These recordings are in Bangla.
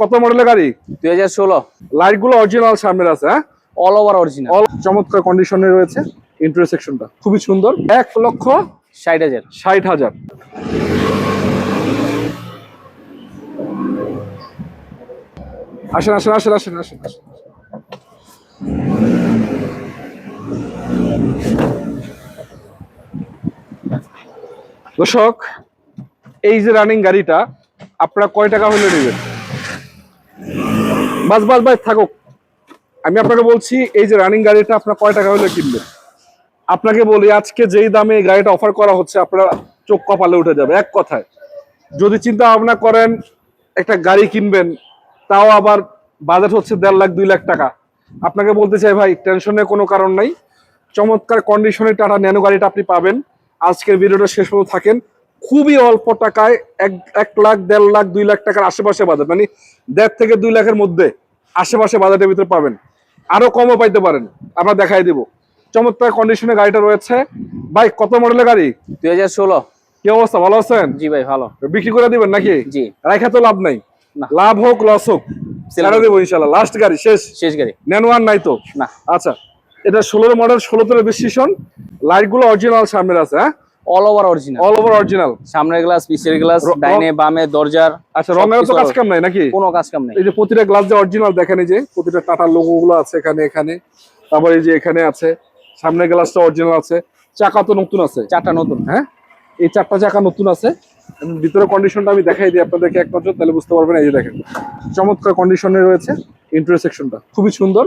কত মডেলের গাড়ি? দুই হাজার ষোলো। লাইটগুলো অরিজিনাল সামনের আছে হ্যাঁ? অল ওভার অরিজিনাল চমৎকার কন্ডিশনে রয়েছে ইন্টারসেকশনটা খুবই সুন্দর। এক লক্ষ ষাট হাজার। ষাট হাজার। আসেন আসেন আসেন আসেন আসেন আসেন। দর্শক এই যে রানিং গাড়িটা আপনারা কয় টাকা হলে নেবেন? বাস বাস বাস, থাকুক। আমি আপনাকে বলছি, এই যে রানিং গাড়িটা আপনার কয় টাকা হলে কিনবেন? আপনাকে বলি, আজকে যেই দামে এই গাড়িটা অফার করা হচ্ছে, আপনার চোখ কপালে উঠে যাবে, এক কথায়। যদি চিন্তা ভাবনা করেন, একটা গাড়ি কিনবেন, তাও আবার বাজেট হচ্ছে দেড় লাখ, দুই লাখ টাকা। আপনাকে বলতে চাই ভাই, টেনশনের কোনো কারণ নাই। চমৎকার কন্ডিশনের টাটা ন্যানো গাড়িটা আপনি পাবেন। আজকের ভিডিওটা শেষ পর্যন্ত থাকেন। খুবই অল্প টাকায় এক এক লাখ, দেড় লাখ, দুই লাখ টাকার আশেপাশে বাজেট মানে দেড় থেকে দুই লাখের মধ্যে। আশেপাশে বাজারের ভিতরে পাবেন। আরও কমও পাইতে পারেন। আমরা দেখাই দিব। চমৎকার কন্ডিশনে গাড়িটা রয়েছে। ভাই কত মডেলের গাড়ি? দুই হাজার ষোলো। কি অবস্থা? ভালো আছেন? জি ভাই ভালো। বিক্রি করে দিবেন নাকি? জি। রাখা তো লাভ নাই। লাভ হোক লস হোক। ছেড়ে দেবো ইনশাল্লাহ লাস্ট গাড়ি শেষ? শেষ গাড়ি। নেন ওয়ান নাই তো? না। আচ্ছা। এটা ষোলোর মডেল ষোলো তেরো বিশ্লেষণ লাইটগুলো অরিজিনাল সামনের আছে হ্যাঁ? All over original all over original সামনের গ্লাস পিছের গ্লাস ডাইনে বামে দরজার আচ্ছা রঙের তো কাজ কাম নাই নাকি? কোনো কাজ কাম নেই। এই যে প্রতিটা গ্লাস যে অরিজিনাল দেখেন এই যে প্রতিটা টাটার লোগো গুলো আছে এখানে এখানে। তারপর এই যে এখানে আছে সামনের গ্লাসটা অরিজিনাল আছে। চাকা তো নতুন আছে? চারটা নতুন। হ্যাঁ? এই চারটা চাকা নতুন আছে। ভিতরে কন্ডিশনটা আমি দেখাই দিই আপনাদেরকে এক নজর তাহলে বুঝতে পারবেন। এই যে দেখেন চমৎকার কন্ডিশনে রয়েছে ইন্টারসেকশনটা খুবই সুন্দর।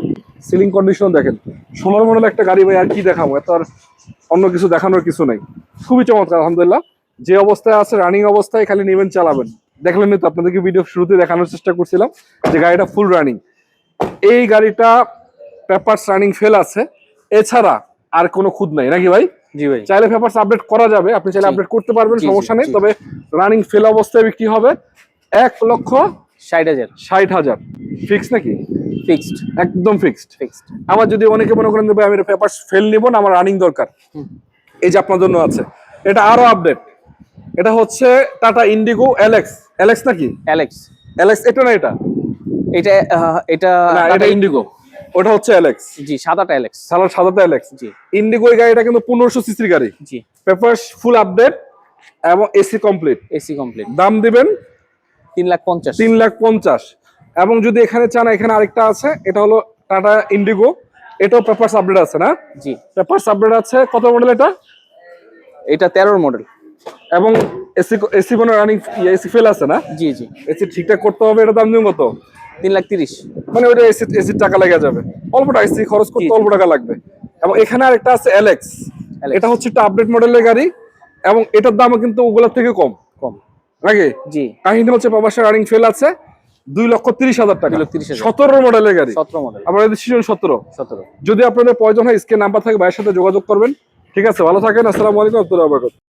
সিলিং কন্ডিশন দেখেন। সোনার মডেল একটা গাড়ি ভাই আর কি দেখাবো? এত আর অন্য কিছু দেখানোর কিছু নাই। খুবই চমৎকার আলহামদুলিল্লাহ। যে অবস্থায় আছে রানিং অবস্থায় খালি নেবেন চালাবেন। দেখলেন তো আপনাদেরকে ভিডিও শুরুতে দেখানোর চেষ্টা করছিলাম যে গাড়িটা ফুল রানিং এই গাড়িটা পেপারস রানিং ফেল আছে। এছাড়া আর কোনো খুদ নাই নাকি ভাই? জি ভাই। চাইলে পেপারস আপডেট করা যাবে আপনি চাইলে আপডেট করতে পারবেন সমস্যা নেই। তবে রানিং ফেল অবস্থায় বিক্রি হবে? এক লক্ষ ষাট হাজার। ষাট হাজার। ফিক্স নাকি? ফিক্সড একদম ফিক্সড ফিক্সড আমার যদি অনেকে মনে করেন যে ভাই আমি পেপারস ফেল নিব না আমার রানিং দরকার। এই যে আপনার জন্য আছে। এটা আরও আপডেট এটা হচ্ছে টাটা ইন্ডিগো এলএক্স এলএক্স নাকি? অ্যালেক্স এলএক্স এটা না এটা? এটা এটা এটা ইন্ডিগো ওটা হচ্ছে এলএক্স জি সাদাটা অ্যালেক্স সালার সাদাতে এলএক্স জি। ইন্ডিগো গাড়িটা কিন্তু পনেরোশো সিসির গাড়ি। জি। পেপারস ফুল আপডেট এবং এসি কমপ্লিট এসি কমপ্লিট দাম দিবেন তিন লাখ পঞ্চাশ। তিন লাখ পঞ্চাশ। এবং যদি এখানে চান এখানে আরেকটা আছে এটা হলো টাটা ইন্ডিগো এটাও পেপারস আপডেট আছে না? জি। পেপারস আপডেট আছে কত মডেল এটা? এটা তেরোর মডেল এবং এসি এসি কোনো রানিং এসি ফেল আছে না? জি জি। এসি ঠিকঠাক করতে হবে এটা দাম দিন কত? তিন লাখ তিরিশ। মানে ওটা এসি এসির টাকা লেগে যাবে। অল্পটা এসি খরচ করতে। অল্প টাকা লাগবে। এবং এখানে আরেকটা আছে Alex। এটা হচ্ছে একটা আপডেট মডেলের গাড়ি এবং এটার দামও কিন্তু ওগুলোর থেকে কম। কম। নাকি? জি। কাহিনী হচ্ছে প্রবাসের রানিং ফেল আছে দুই লক্ষ তিরিশ হাজার টাকা। দুই লক্ষ 30,000 সতেরো মডেলের গাড়ি। আমাদের সতেরো। সতেরো। যদি আপনাদের প্রয়োজন হয় স্ক্রিন নাম্বার থাকে ভাইয়ের সাথে যোগাযোগ করবেন। ঠিক আছে ভালো থাকেন আসসালামু আলাইকুম আব্দুল